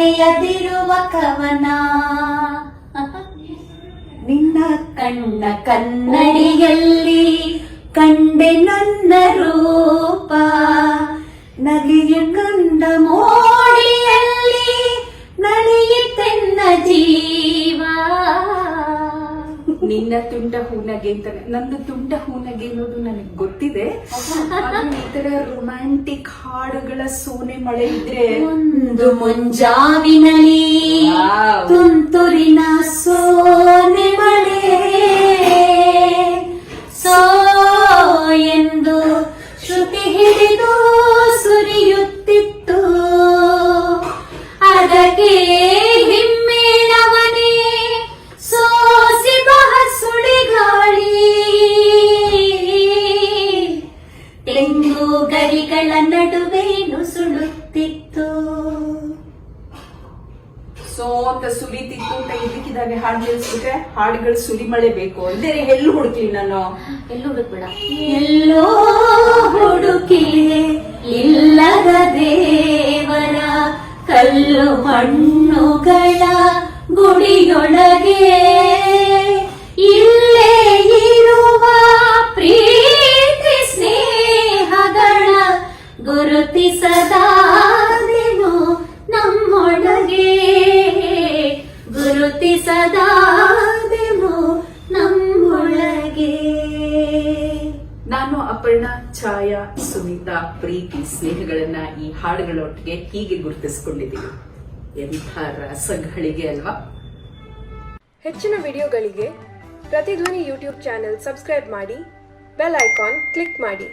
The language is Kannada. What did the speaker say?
ಬರೆಯದಿರುವ ಕವನ. ನಿನ್ನ ಕಣ್ಣ ಕನ್ನಡಿಯಲ್ಲಿ ಕಂಡೆ ನನ್ನ ರೂಪ. ನಲಿಯ ಕಂಡ ಮೋಡಿಯಲ್ಲಿ ನಿನ್ನ ತುಂಡ ಹೂನಗೆ ಅಂತ ನಂದು ತುಂಡ ಹೂನಗೆ ಅನ್ನೋದು ನನಗೆ ಗೊತ್ತಿದೆ. ಈ ತರ ರೊಮ್ಯಾಂಟಿಕ್ ಹಾಡುಗಳ ಸೋನೆ ಮಳೆ ಇದ್ರೆ ಒಂದು ಮುಂಜಾವಿನಲ್ಲಿ. ತುಂತುರಿನ ಸೋನೆ ಮಳೆ. ಸೋ ಎಂದು ಶ್ರುತಿ ಹಿಡಿದು ಸುರಿಯುತ್ತಿತ್ತು. ಅದಕ್ಕೆ ಗರಿಗಳ ನಡುವೆ ನುಸುಳುತ್ತಿತ್ತು. ಸೋ ಅಂತ ಸುಲಿತಿತ್ತು ಅಂತ ಇದಕ್ಕಿದಾಗ ಹಾಡು ನಿಲ್ಸ್ಬಿಟ್ರೆ ಹಾಡುಗಳು ಸುಲಿ ಮಳೆ ಬೇಕು ಅಂದ್ರೆ ಎಲ್ಲೂ ಹುಡುಕ್ಲಿ ನಾನು. ಎಲ್ಲೂ ಹುಡುಕ್ಬೇಡ. ಎಲ್ಲೋ ಹುಡುಕಿ ಇಲ್ಲದ ದೇವರ ಕಲ್ಲು ಮಣ್ಣುಗಳ ಗುಡಿಯೊಳಗೆ ಗುರುತಿಸದಾದೆನು ನಮ್ಮೊಳಗೆ. ಗುರುತಿಸದಾದೆನು ನಮ್ಮೊಳಗೆ. ನಾನು ಅಪರ್ಣ ಛಾಯಾ ಸುನೀತಾ ಪ್ರೀತಿ ಸ್ನೇಹಗಳನ್ನ ಈ ಹಾಡುಗಳೊಟ್ಟಿಗೆ ಹೀಗೆ ಗುರುತಿಸಿಕೊಂಡಿದ್ದೀನಿ. ಎಂಥ ರಸಗಳಿಗೆ ಅಲ್ವಾ? ಹೆಚ್ಚಿನ ವಿಡಿಯೋಗಳಿಗೆ ಪ್ರತಿಧ್ವನಿ ಯೂಟ್ಯೂಬ್ ಚಾನೆಲ್ ಸಬ್ಸ್ಕ್ರೈಬ್ ಮಾಡಿ ಬೆಲ್ ಐಕಾನ್ ಕ್ಲಿಕ್ ಮಾಡಿ.